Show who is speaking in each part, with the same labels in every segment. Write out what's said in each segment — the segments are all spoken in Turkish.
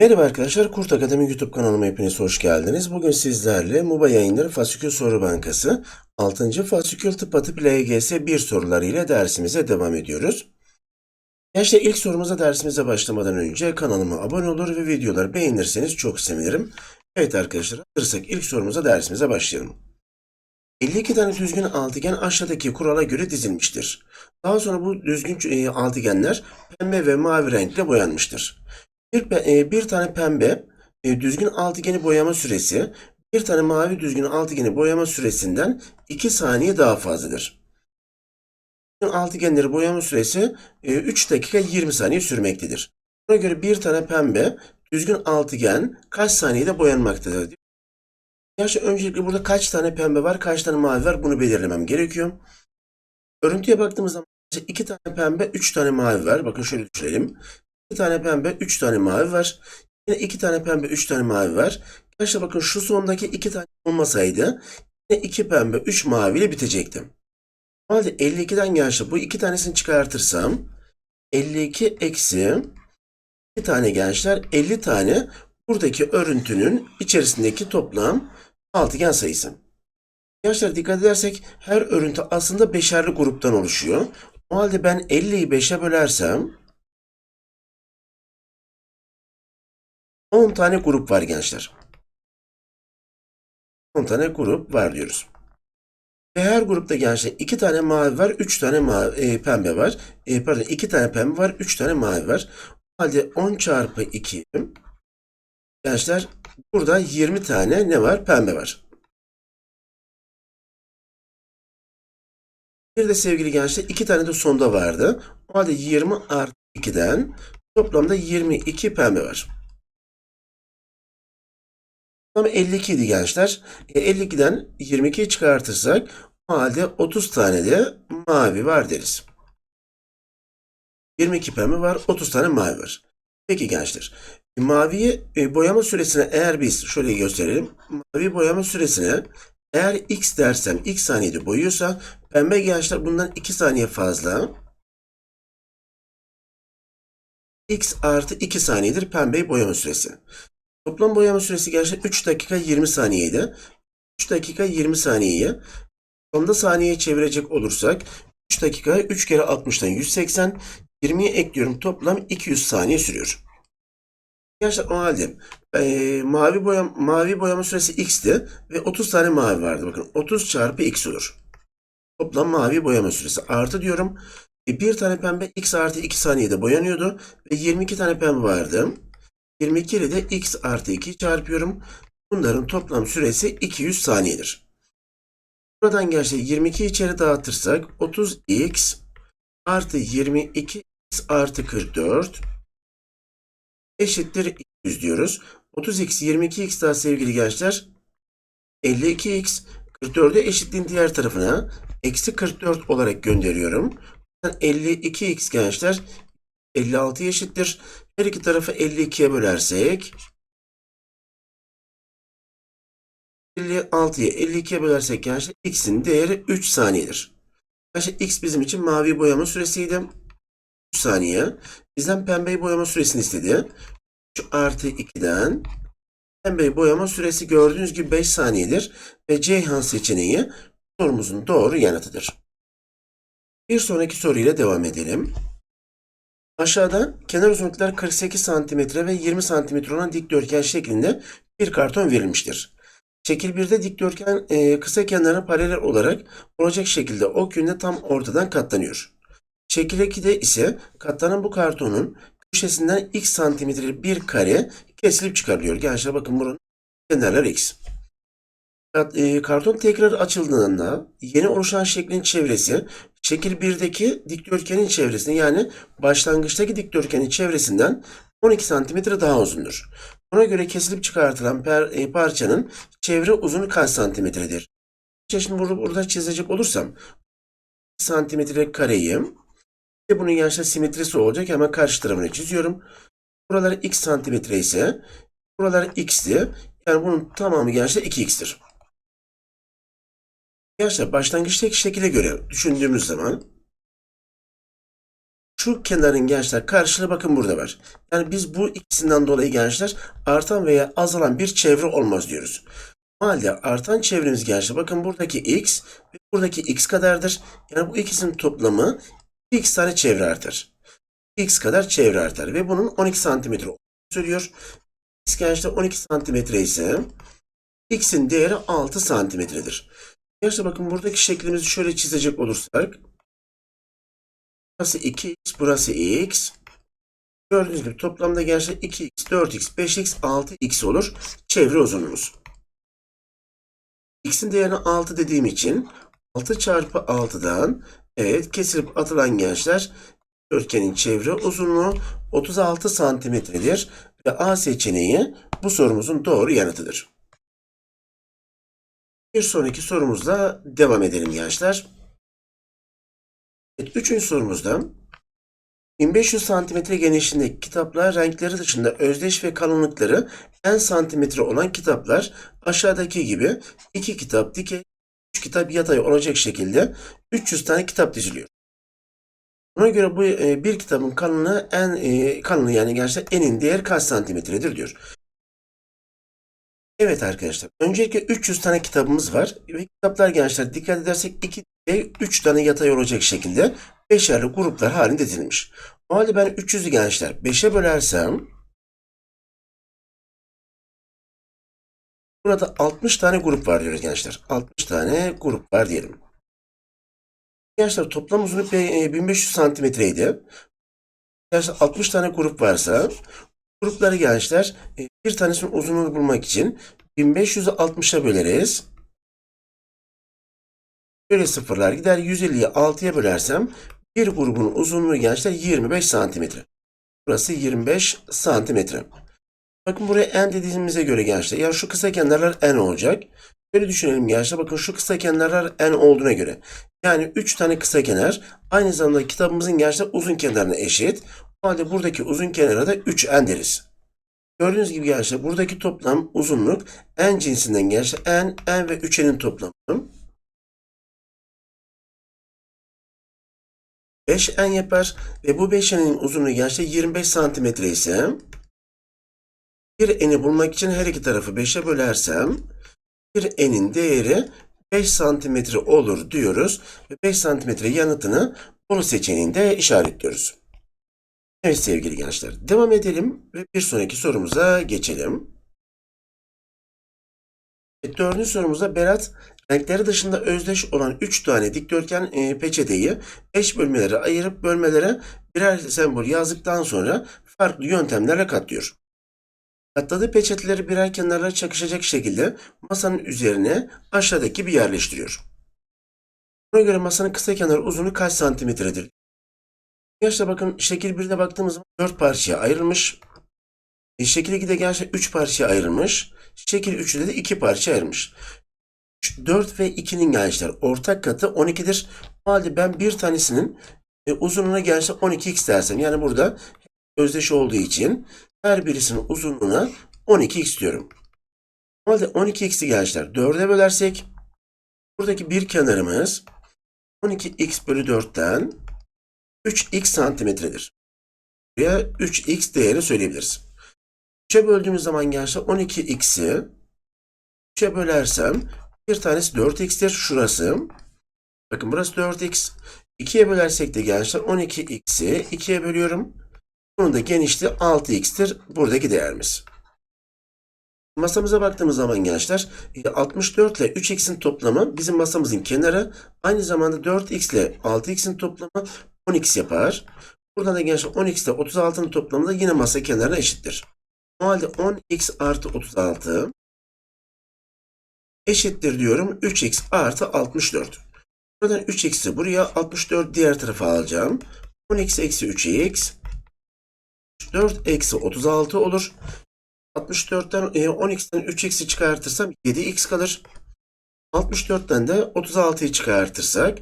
Speaker 1: Merhaba arkadaşlar, Kurt Akademi YouTube kanalıma hepiniz hoş geldiniz. Bugün sizlerle MUBA yayınları Fasikül Soru Bankası 6. Fasikül Tıp Atıp LGS 1 sorularıyla dersimize devam ediyoruz. Gençler ilk sorumuza dersimize başlamadan önce kanalıma abone olur ve videoları beğenirseniz çok sevinirim. Evet arkadaşlar, hazırsak ilk sorumuza dersimize başlayalım. 52 tane düzgün altıgen aşağıdaki kurala göre dizilmiştir. Daha sonra bu düzgün e, altıgenler pembe ve mavi renkle boyanmıştır. Bir, e, bir tane pembe e, düzgün altıgeni boyama süresi bir tane mavi düzgün altıgeni boyama süresinden 2 saniye daha fazladır. Düzgün altıgenleri boyama süresi e, 3 dakika 20 saniye sürmektedir. Buna göre bir tane pembe düzgün altıgen kaç saniyede boyanmaktadır? Gerçi öncelikle burada kaç tane pembe var, kaç tane mavi var bunu belirlemem gerekiyor. Örüntüye baktığımız zaman 2 tane pembe, 3 tane mavi var. Bakın şöyle düşünelim. 2 tane pembe, 3 tane mavi var. Yine 2 tane pembe, 3 tane mavi var. Arkadaşlar bakın şu sondaki 2 tane olmasaydı yine 2 pembe, 3 mavi ile bitecekti. O halde 52'den gençler bu iki tanesini çıkartırsam 52 eksi 2 tane gençler 50 tane buradaki örüntünün içerisindeki toplam altıgen sayısı. Gençler dikkat edersek her örüntü aslında beşerli gruptan oluşuyor. O halde ben 50'yi 5'e bölersem 10 tane grup var gençler. 10 tane grup var diyoruz. Ve her grupta gençler 2 tane mavi var, 3 tane mavi, e, pembe var. E, pardon 2 tane pembe var, 3 tane mavi var. O halde 10 çarpı 2 gençler burada 20 tane ne var? Pembe var. Bir de sevgili gençler 2 tane de sonda vardı. O halde 20 artı 2'den toplamda 22 pembe var. Ama 52 idi gençler. E, 52'den 22'yi çıkartırsak o halde 30 tane de mavi var deriz. 22 pembe var, 30 tane mavi var. Peki gençler, e, maviyi e, boyama süresine eğer biz şöyle gösterelim. Mavi boyama süresine eğer x dersem x saniyede boyuyorsa pembe gençler bundan 2 saniye fazla. x artı 2 saniyedir pembeyi boyama süresi. Toplam boyama süresi gençler 3 dakika 20 saniyeydi. 3 dakika 20 saniyeyi sonda saniyeye çevirecek olursak 3 dakika 3 kere 60'tan 180 20'ye ekliyorum toplam 200 saniye sürüyor. Gençler o halde e, mavi boyama, mavi boyama süresi x'ti ve 30 tane mavi vardı. Bakın 30 çarpı x olur. Toplam mavi boyama süresi artı diyorum. E, bir tane pembe x artı 2 saniyede boyanıyordu ve 22 tane pembe vardı. 22 ile de x artı 2 çarpıyorum. Bunların toplam süresi 200 saniyedir. Buradan gelse 22 içeri dağıtırsak 30x artı 22x artı 44 eşittir 200 diyoruz. 30x 22x daha sevgili gençler 52x 44'ü eşitliğin diğer tarafına eksi 44 olarak gönderiyorum. 52x gençler 56 eşittir. Her iki tarafı 52'ye bölersek 56'yı 52'ye bölersek gençler x'in değeri 3 saniyedir. Arkadaşlar x bizim için mavi boyama süresiydi. 3 saniye. Bizden pembeyi boyama süresini istedi. 3 artı 2'den pembeyi boyama süresi gördüğünüz gibi 5 saniyedir. Ve Ceyhan seçeneği sorumuzun doğru yanıtıdır. Bir sonraki soruyla devam edelim. Aşağıda kenar uzunlukları 48 cm ve 20 cm olan dikdörtgen şeklinde bir karton verilmiştir. Şekil 1'de dikdörtgen e, kısa kenarına paralel olarak olacak şekilde ok yönünde tam ortadan katlanıyor. Şekil 2'de ise katlanan bu kartonun köşesinden x santimetrelik bir kare kesilip çıkarılıyor. Gençler bakın bunun kenarları x. E, Karton tekrar açıldığında yeni oluşan şeklin çevresi şekil 1'deki dikdörtgenin çevresine yani başlangıçtaki dikdörtgenin çevresinden 12 santimetre daha uzundur. Buna göre kesilip çıkartılan per- e, parçanın çevre uzunluğu kaç santimetredir? Şimdi burada, burada çizecek olursam santimetre kareyi ve bunun gençler simetrisi olacak. Hemen karşı tarafını çiziyorum. Buralar x santimetre ise buralar x'ti. Yani bunun tamamı gençler 2x'tir. Gençler başlangıçtaki şekile göre düşündüğümüz zaman Şu kenarın gençler karşılığı bakın burada var. Yani biz bu ikisinden dolayı gençler artan veya azalan bir çevre olmaz diyoruz. O halde artan çevremiz gençler bakın buradaki x ve buradaki x kadardır. Yani bu ikisinin toplamı x tane çevre artar. x kadar çevre artar ve bunun 12 santimetre olduğunu söylüyor. X gençler 12 santimetre ise x'in değeri 6 santimetredir. Gençler bakın buradaki şeklimizi şöyle çizecek olursak burası 2x burası x gördüğünüz gibi toplamda gençler 2x 4x 5x 6x olur çevre uzunluğumuz. x'in değerini 6 dediğim için 6 çarpı 6'dan evet kesilip atılan gençler Dörtgenin çevre uzunluğu 36 santimetredir ve A seçeneği bu sorumuzun doğru yanıtıdır. Bir sonraki sorumuzla devam edelim gençler. Evet, üçüncü sorumuzda 1500 santimetre genişliğindeki kitaplar renkleri dışında özdeş ve kalınlıkları n santimetre olan kitaplar aşağıdaki gibi iki kitap dikey, 3 kitap yatay olacak şekilde 300 tane kitap diziliyor. Buna göre bu e, bir kitabın kalınlığı en e, kalınlığı yani gerçekten enin değer kaç santimetredir diyor. Evet arkadaşlar. Öncelikle 300 tane kitabımız var. Ve kitaplar gençler dikkat edersek 2 ve 3 tane yatay olacak şekilde beşerli gruplar halinde dizilmiş. O halde ben 300'ü gençler 5'e bölersem burada 60 tane grup var diyoruz gençler. 60 tane grup var diyelim. Gençler toplam uzunluk e, 1500 santimetreydi. Gençler 60 tane grup varsa grupları gençler e, bir tanesinin uzunluğunu bulmak için 1500'ü 60'a böleriz. Böyle sıfırlar gider 150'yi 6'ya bölersem bir grubun uzunluğu gençler 25 santimetre. Burası 25 santimetre. Bakın buraya n dediğimize göre gençler ya şu kısa kenarlar n olacak. Böyle düşünelim gençler. Bakın şu kısa kenarlar n olduğuna göre. Yani 3 tane kısa kenar aynı zamanda kitabımızın gençler uzun kenarına eşit. Halde buradaki uzun kenara da 3n deriz. Gördüğünüz gibi gençler buradaki toplam uzunluk n cinsinden gençler n, n ve 3n'in toplamı. 5n yapar ve bu 5n'in uzunluğu gençler 25 santimetre ise bir n'i bulmak için her iki tarafı 5'e bölersem bir n'in değeri 5 santimetre olur diyoruz. Ve 5 santimetre yanıtını Bolu seçeneğinde işaretliyoruz. Evet sevgili gençler devam edelim ve bir sonraki sorumuza geçelim. Evet, dördüncü sorumuzda Berat renkleri dışında özdeş olan 3 tane dikdörtgen e, peçeteyi eş bölmelere ayırıp bölmelere birer sembol yazdıktan sonra farklı yöntemlerle katlıyor. Katladığı peçeteleri birer kenarlara çakışacak şekilde masanın üzerine aşağıdaki gibi yerleştiriyor. Buna göre masanın kısa kenar uzunluğu kaç santimetredir? Gençler bakın şekil 1'de baktığımız zaman 4 parçaya ayrılmış. E, şekil 2'de gençler 3 parçaya ayrılmış. Şekil 3'de de 2 parçaya ayrılmış. 3, 4 ve 2'nin gençler ortak katı 12'dir. O halde ben bir tanesinin e, uzunluğuna gençler 12x dersem yani burada özdeş olduğu için her birisinin uzunluğuna 12x diyorum. O halde 12x'i gençler 4'e bölersek buradaki bir kenarımız 12x bölü 4'ten 3x santimetredir. Buraya 3x değeri söyleyebiliriz. 3'e böldüğümüz zaman gençler 12x'i 3'e bölersem bir tanesi 4x'tir. Şurası. Bakın burası 4x. 2'ye bölersek de gençler 12x'i 2'ye bölüyorum. Bunun da genişliği 6x'tir. Buradaki değerimiz. Masamıza baktığımız zaman gençler 64 ile 3x'in toplamı bizim masamızın kenarı. Aynı zamanda 4x ile 6x'in toplamı 10x yapar. Buradan da gençler 10x ile 36'nın toplamı da yine masa kenarına eşittir. O halde 10x artı 36 eşittir diyorum 3x artı 64. Buradan 3x'i buraya 64 diğer tarafa alacağım. 10x eksi 3x 4 eksi 36 olur. 64'ten 10x'ten 3x'i çıkartırsam 7x kalır. 64'ten de 36'yı çıkartırsak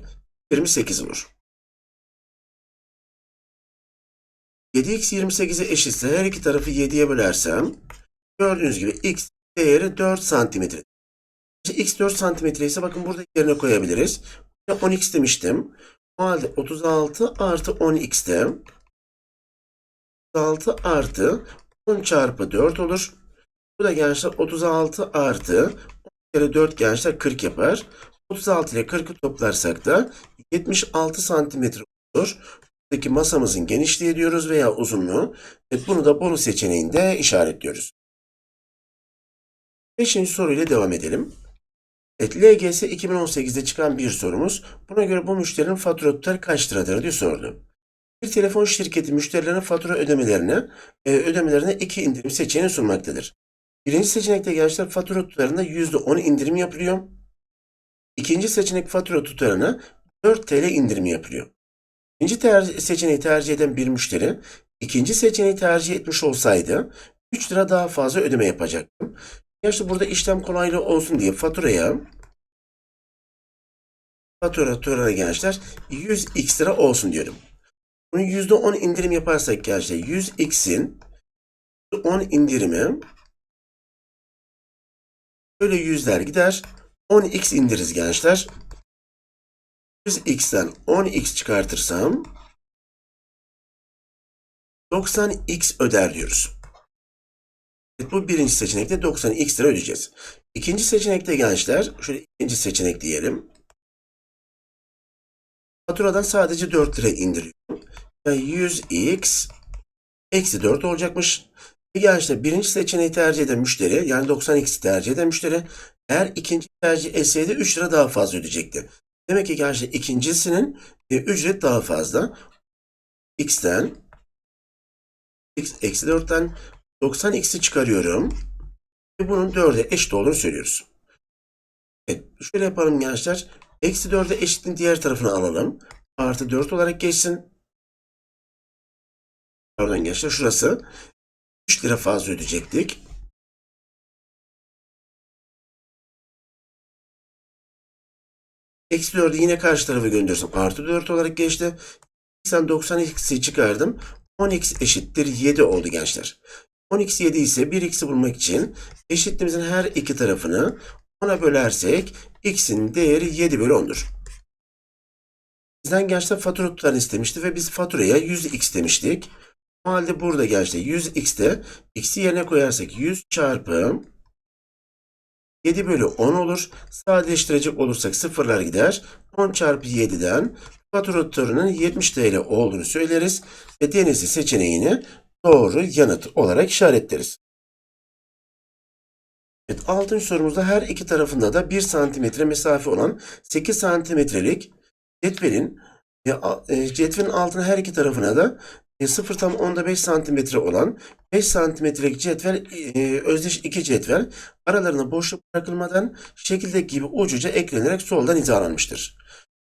Speaker 1: 28 olur. 7x 28'e eşitse her iki tarafı 7'ye bölersem gördüğünüz gibi x değeri 4 santimetre. İşte x 4 santimetre ise bakın burada yerine koyabiliriz. 10x demiştim. O halde 36 artı 10x'te 36 artı 10 çarpı 4 olur. Bu da gençler 36 artı 10 kere 4 gençler 40 yapar. 36 ile 40'ı toplarsak da 76 santimetre olur. Buradaki masamızın genişliği diyoruz veya uzunluğu. Evet, bunu da bonus seçeneğinde işaretliyoruz. Beşinci soruyla devam edelim. Evet, LGS 2018'de çıkan bir sorumuz. Buna göre bu müşterinin fatura tutarı kaç liradır diye sordu. Bir telefon şirketi müşterilerine fatura ödemelerine, e, ödemelerine iki indirim seçeneği sunmaktadır. Birinci seçenekte gençler fatura tutarında %10 indirim yapılıyor. İkinci seçenek fatura tutarına 4 TL indirimi yapılıyor. Birinci ter seçeneği tercih eden bir müşteri, ikinci seçeneği tercih etmiş olsaydı 3 lira daha fazla ödeme yapacaktım. Gerçi burada işlem kolaylığı olsun diye faturaya fatura tutarına gençler 100x lira olsun diyorum. Bunu %10 indirim yaparsak gençler 100x'in 10 indirimi böyle yüzler gider. 10x indiririz gençler. 100x'ten 10x çıkartırsam 90x öder diyoruz. Bu birinci seçenekte 90x lira ödeyeceğiz. İkinci seçenekte gençler, şöyle ikinci seçenek diyelim. Faturadan sadece 4 lira indiriyorum. Yani 100x eksi 4 olacakmış. E gençler birinci seçeneği tercih eden müşteri yani 90x tercih eden müşteri eğer ikinci tercih etseydi 3 lira daha fazla ödeyecekti. Demek ki gençler ikincisinin e, ücret daha fazla. x'ten x eksi 4'ten 90x'i çıkarıyorum. Ve bunun 4'e eşit olduğunu söylüyoruz. Evet, şöyle yapalım gençler. Eksi 4'e eşitliğin diğer tarafını alalım. Artı 4 olarak geçsin. Pardon gençler şurası. 3 lira fazla ödeyecektik. Eksi 4'ü yine karşı tarafa gönderirsem artı 4 olarak geçti. Sen 90x'i çıkardım. 10x eşittir 7 oldu gençler. 10x 7 ise 1x'i bulmak için eşitliğimizin her iki tarafını 10'a bölersek x'in değeri 7 bölü 10'dur. Bizden gençler fatura tutarını istemişti ve biz faturaya 100x demiştik. O halde burada gençler 100x'te x'i yerine koyarsak 100 çarpı 7 bölü 10 olur. Sadeleştirecek olursak sıfırlar gider. 10 çarpı 7'den fatura tutarının 70 TL olduğunu söyleriz. Ve denizli seçeneğini doğru yanıt olarak işaretleriz. Evet, 6. sorumuzda her iki tarafında da 1 santimetre mesafe olan 8 santimetrelik cetvelin e, cetvelin altına her iki tarafına da 0 tam onda 5 santimetre olan 5 santimetrelik cetvel e, özdeş iki cetvel aralarına boşluk bırakılmadan şekildeki gibi ucuca eklenerek soldan hizalanmıştır.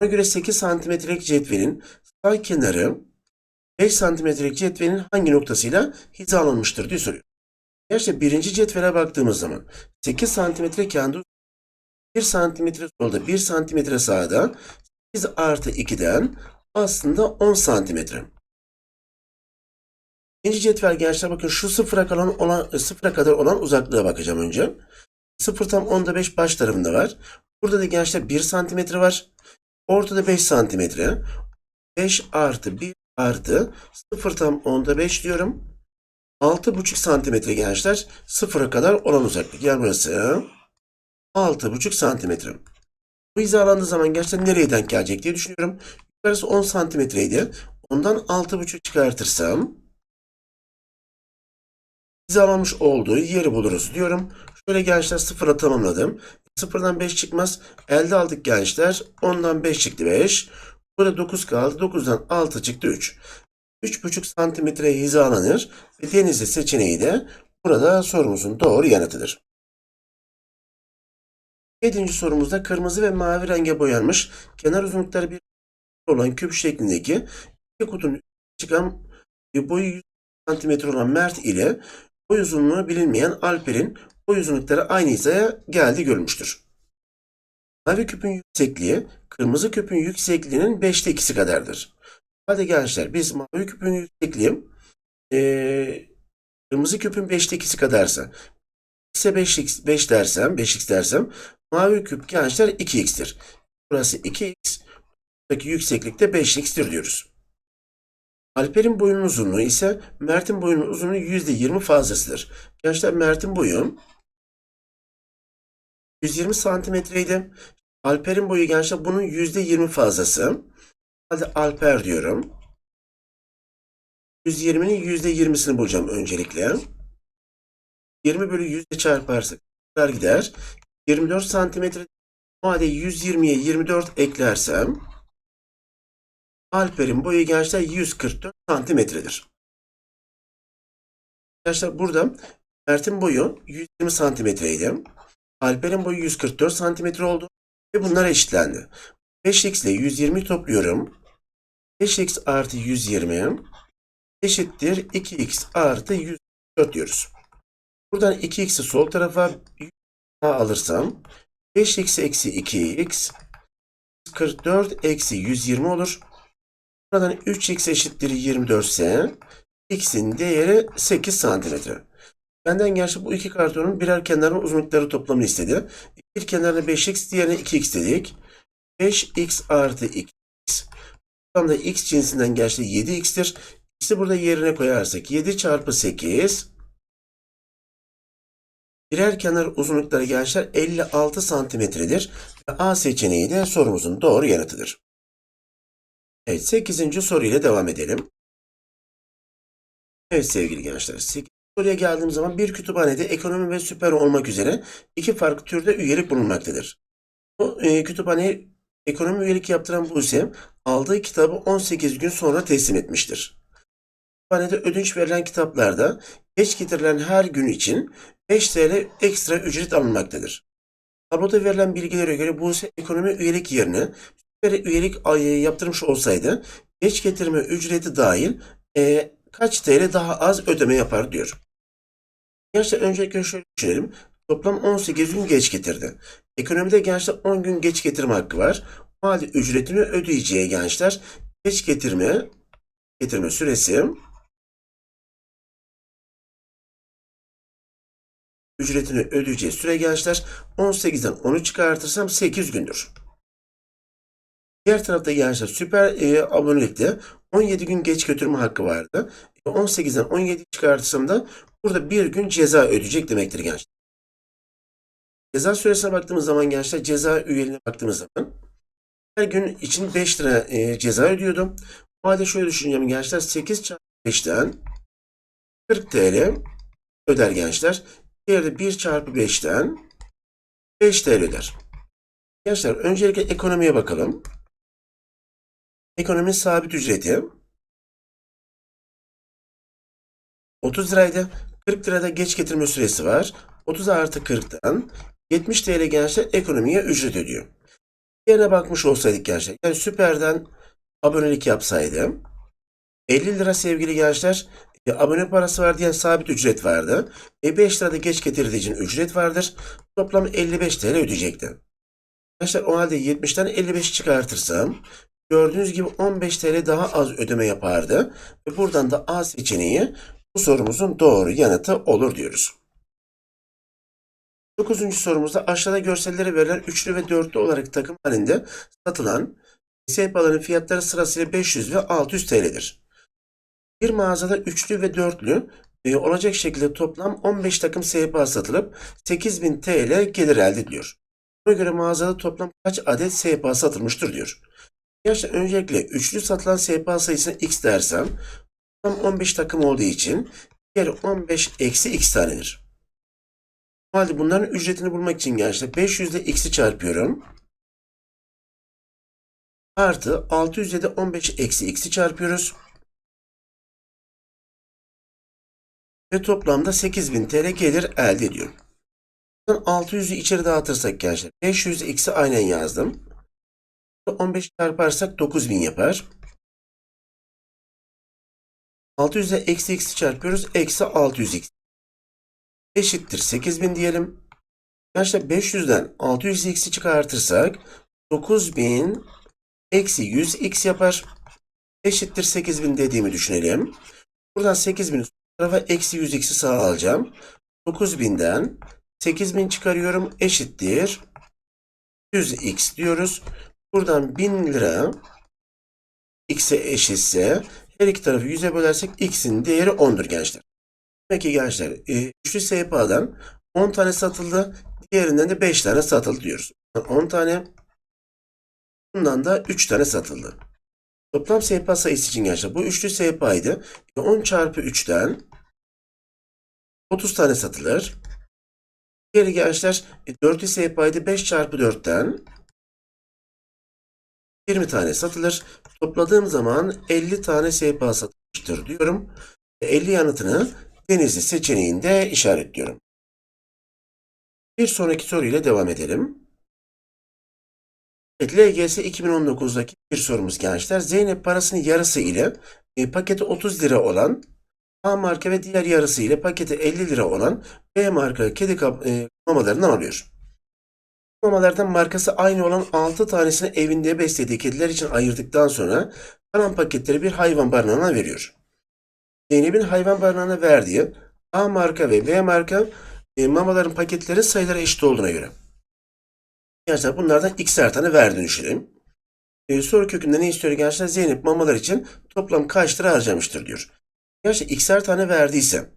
Speaker 1: Buna göre 8 santimetrelik cetvelin sağ kenarı 5 santimetrelik cetvelin hangi noktasıyla hizalanmıştır diye soruyor. Gerçi birinci cetvele baktığımız zaman 8 santimetre kendi 1 santimetre solda 1 santimetre sağda 8 artı 2'den aslında 10 santimetre. İkinci cetvel gençler bakın şu sıfıra kalan olan sıfıra kadar olan uzaklığa bakacağım önce. 0 tam onda 5 baş tarafında var. Burada da gençler 1 santimetre var. Ortada 5 santimetre. 5 artı 1 artı 0 tam onda 5 diyorum. 6,5 santimetre gençler. Sıfıra kadar olan uzaklık. Yani burası 6,5 santimetre. Bu hizalandığı zaman gençler nereye denk gelecek diye düşünüyorum. Yukarısı 10 santimetreydi. Ondan 6,5 çıkartırsam hizalanmış olduğu yeri buluruz diyorum. Şöyle gençler sıfıra tamamladım. Sıfırdan 5 çıkmaz. Elde aldık gençler. 10'dan 5 çıktı 5. Burada 9 kaldı. 9'dan 6 çıktı 3. 3,5 santimetreye hizalanır ve denizli seçeneği de burada sorumuzun doğru yanıtıdır. Yedinci sorumuzda kırmızı ve mavi renge boyanmış kenar uzunlukları bir olan küp şeklindeki iki kutunun çıkan boyu 100 santimetre olan Mert ile boy uzunluğu bilinmeyen Alper'in boy uzunlukları aynı hizaya geldi görülmüştür. Mavi küpün yüksekliği kırmızı küpün yüksekliğinin 5'te 2'si kadardır. Hadi gençler biz mavi küpün yüksekliği eee kırmızı küpün 5'te 2'si kadarsa x'e 5x 5 dersem 5x dersem mavi küp gençler 2x'tir. Burası 2x buradaki yükseklikte 5x'tir diyoruz. Alper'in boyunun uzunluğu ise Mert'in boyunun uzunluğu %20 fazlasıdır. Gençler Mert'in boyu 120 santimetreydi. Alper'in boyu gençler bunun %20 fazlası. Hadi Alper diyorum. 120'nin %20'sini bulacağım öncelikle. 20 bölü 100 ile çarparsak kadar gider. 24 santimetre. O halde 120'ye 24 eklersem Alper'in boyu gençler 144 santimetredir. Gençler burada Mert'in boyu 120 santimetreydi. Alper'in boyu 144 santimetre oldu ve bunlar eşitlendi. 5x ile 120 topluyorum. 5x artı 120 eşittir 2x artı 104 diyoruz. Buradan 2x'i sol tarafa alırsam 5x eksi 2x 44 eksi 120 olur. Buradan 3x eşittir 24 ise x'in değeri 8 santimetre. Benden gerçi bu iki kartonun birer kenarın uzunlukları toplamını istedi. Bir kenarına 5x, diğerine 2x dedik. 5x artı 2x. Tam da x cinsinden gerçi 7x'tir. X'i burada yerine koyarsak 7 çarpı 8. Birer kenar uzunlukları gençler 56 santimetredir. Ve A seçeneği de sorumuzun doğru yanıtıdır. Evet 8. soru ile devam edelim. Evet sevgili gençler 8. soruya geldiğim zaman bir kütüphanede ekonomi ve süper olmak üzere iki farklı türde üyelik bulunmaktadır. Bu e, kütüphaneye ekonomi üyelik yaptıran Buse aldığı kitabı 18 gün sonra teslim etmiştir. Kütüphanede ödünç verilen kitaplarda geç getirilen her gün için 5 TL ekstra ücret alınmaktadır. Tabloda verilen bilgilere göre Buse ekonomi üyelik yerine süper üyelik yaptırmış olsaydı geç getirme ücreti dahil e, kaç TL daha az ödeme yapar diyor. Gençler öncelikle şöyle düşünelim. Toplam 18 gün geç getirdi. Ekonomide gençler 10 gün geç getirme hakkı var. O halde ücretini ödeyeceği gençler geç getirme getirme süresi ücretini ödeyeceği süre gençler 18'den 10'u çıkartırsam 8 gündür. Diğer tarafta gençler süper e, abonelikte 17 gün geç götürme hakkı vardı. 18'den 17 çıkartırsam da burada bir gün ceza ödeyecek demektir gençler. Ceza süresine baktığımız zaman gençler ceza üyeliğine baktığımız zaman her gün için 5 lira e, ceza ödüyordum. O halde şöyle düşüneceğim gençler 8 çarpı 5'ten 40 TL öder gençler. Diğeri de 1 çarpı 5'ten 5 TL öder. Gençler öncelikle ekonomiye bakalım. Ekonominin sabit ücreti 30 liraydı. 40 lirada geç getirme süresi var. 30 artı 40'tan 70 TL gençler ekonomiye ücret ödüyor. Diğerine bakmış olsaydık gençler. Yani süperden abonelik yapsaydım 50 lira sevgili gençler e, abone parası var diye sabit ücret vardı. E 5 lirada geç getirdiği için ücret vardır. Toplam 55 TL ödeyecekti. Arkadaşlar o halde 70'ten 55 çıkartırsam gördüğünüz gibi 15 TL daha az ödeme yapardı. Ve buradan da A seçeneği bu sorumuzun doğru yanıtı olur diyoruz. 9. sorumuzda aşağıda görsellere verilen üçlü ve dörtlü olarak takım halinde satılan sehpaların fiyatları sırasıyla 500 ve 600 TL'dir. Bir mağazada üçlü ve dörtlü e, olacak şekilde toplam 15 takım sehpa satılıp 8000 TL gelir elde ediliyor. Buna göre mağazada toplam kaç adet sehpa satılmıştır diyor. Gerçekten öncelikle üçlü satılan sehpa sayısına x dersem toplam 15 takım olduğu için diğer 15 eksi x tanedir. O halde bunların ücretini bulmak için gençler 500 ile x'i çarpıyorum. Artı 600 ile de 15 eksi x'i çarpıyoruz. Ve toplamda 8000 TL gelir elde ediyorum. 600'ü içeri dağıtırsak gençler 500 x'i aynen yazdım. 15 çarparsak 9000 yapar. 600'e eksi x'i çarpıyoruz. Eksi 600x. Eşittir 8000 diyelim. Gençler 500'den 600x'i çıkartırsak 9000 eksi 100x yapar. Eşittir 8000 dediğimi düşünelim. Buradan 8000 tarafa eksi 100x'i sağa alacağım. 9000'den 8000 çıkarıyorum. Eşittir 100x diyoruz. Buradan 1000 lira x'e eşitse her iki tarafı 100'e bölersek x'in değeri 10'dur gençler. Peki gençler e, üçlü SPA'dan 10 tane satıldı. Diğerinden de 5 tane satıldı diyoruz. 10 tane. Bundan da 3 tane satıldı. Toplam SPA sayısı için gençler bu üçlü SPA'ydı. 10 çarpı 3'ten 30 tane satılır. Diğeri gençler e, dörtlü SPA'ydı 5 çarpı 4'ten 20 tane satılır. Topladığım zaman 50 tane SPA satılmıştır diyorum. 50 yanıtını Denizli seçeneğinde işaretliyorum. Bir sonraki soruyla devam edelim. Evet, LGS 2019'daki bir sorumuz gençler. Zeynep parasının yarısı ile e, paketi 30 lira olan A marka ve diğer yarısı ile paketi 50 lira olan B marka kedi kap, e, mamalarından alıyor. Mamalardan markası aynı olan 6 tanesini evinde beslediği kediler için ayırdıktan sonra kalan paketleri bir hayvan barınağına veriyor. Zeynep'in hayvan barınağına verdiği A marka ve B marka e, mamaların paketleri sayıları eşit olduğuna göre. Gençler bunlardan x'er tane verdiğini düşünelim. E, soru kökünde ne istiyor gençler? Zeynep mamalar için toplam kaç lira harcamıştır diyor. Gençler x'er tane verdiyse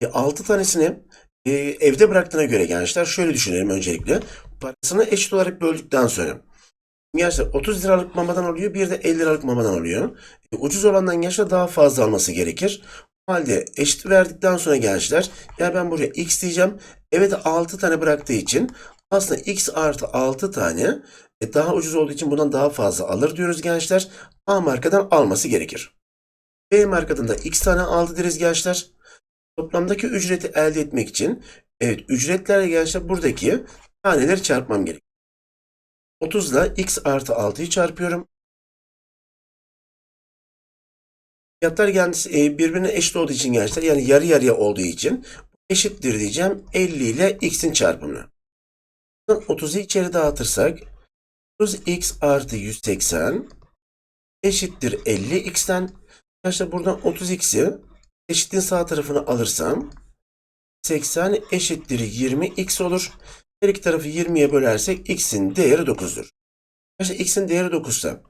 Speaker 1: e, 6 tanesini e, evde bıraktığına göre gençler şöyle düşünelim öncelikle. Parasını eşit olarak böldükten sonra. Gençler 30 liralık mamadan alıyor bir de 50 liralık mamadan alıyor. E, ucuz olandan gençler daha fazla alması gerekir. O halde eşit verdikten sonra gençler ya ben buraya x diyeceğim. Evet 6 tane bıraktığı için aslında x artı 6 tane e, daha ucuz olduğu için bundan daha fazla alır diyoruz gençler. A markadan alması gerekir. B markadan da x tane aldı deriz gençler. Toplamdaki ücreti elde etmek için evet ücretlerle gençler buradaki taneleri çarpmam gerek. 30 ile x artı 6'yı çarpıyorum. Fiyatlar kendisi e, birbirine eşit olduğu için gençler yani yarı yarıya olduğu için eşittir diyeceğim 50 ile x'in çarpımı. 30'u içeri dağıtırsak 30x artı 180 eşittir 50x'ten. Arkadaşlar buradan 30x'i eşitliğin sağ tarafını alırsam 80 eşittir 20x olur. Her iki tarafı 20'ye bölersek x'in değeri 9'dur. Arkadaşlar x'in değeri 9 ise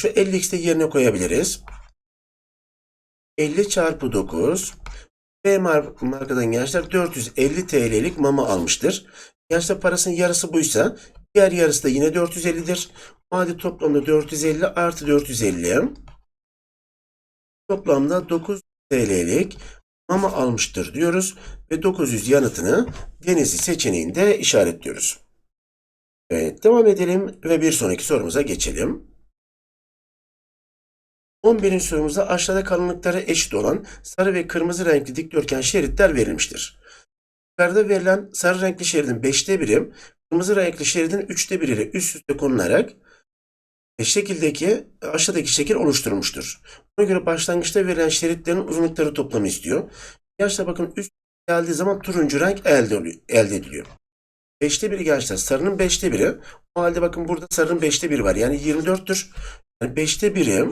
Speaker 1: şu 50x'i de yerine koyabiliriz. 50 çarpı 9 B markadan gençler 450 TL'lik mama almıştır. Gençler parasının yarısı buysa diğer yarısı da yine 450'dir. O halde toplamda 450 artı 450 toplamda 9 TL'lik mama almıştır diyoruz ve 900 yanıtını Denizli seçeneğinde işaretliyoruz. Evet devam edelim ve bir sonraki sorumuza geçelim. 11. sorumuzda aşağıda kalınlıkları eşit olan sarı ve kırmızı renkli dikdörtgen şeritler verilmiştir. Yukarıda verilen sarı renkli şeridin 5'te biri, kırmızı renkli şeridin 3'te biri üst üste konularak şekildeki aşağıdaki şekil oluşturulmuştur. Buna göre başlangıçta verilen şeritlerin uzunlukları toplamı istiyor. Gençler bakın üst geldiği zaman turuncu renk elde, oluyor, elde ediliyor. 5'te biri gençler sarının 5'te biri. O halde bakın burada sarının 5'te biri var. Yani 24'tür. Yani 5'te biri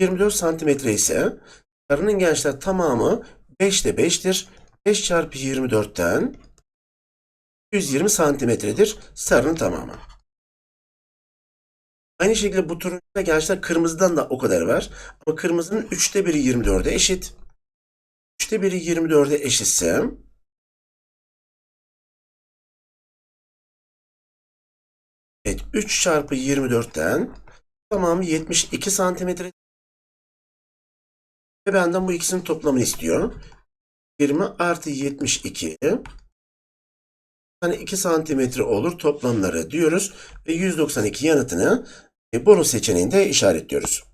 Speaker 1: 24 santimetre ise sarının gençler tamamı 5'te 5'tir. 5 çarpı 24'ten 120 santimetredir sarının tamamı. Aynı şekilde bu turuncuda gençler kırmızıdan da o kadar var. Ama kırmızının 3'te 1'i 24'e eşit. 3'te 1'i 24'e eşitse Evet 3 çarpı 24'ten tamamı 72 santimetre ve benden bu ikisinin toplamını istiyor. 20 artı 72 yani 2 santimetre olur toplamları diyoruz. Ve 192 yanıtını e, boru seçeneğinde işaretliyoruz.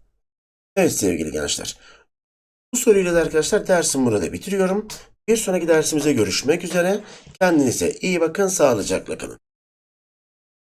Speaker 1: Evet sevgili gençler. Bu soruyla da arkadaşlar dersimi burada bitiriyorum. Bir sonraki dersimize görüşmek üzere. Kendinize iyi bakın, sağlıcakla kalın.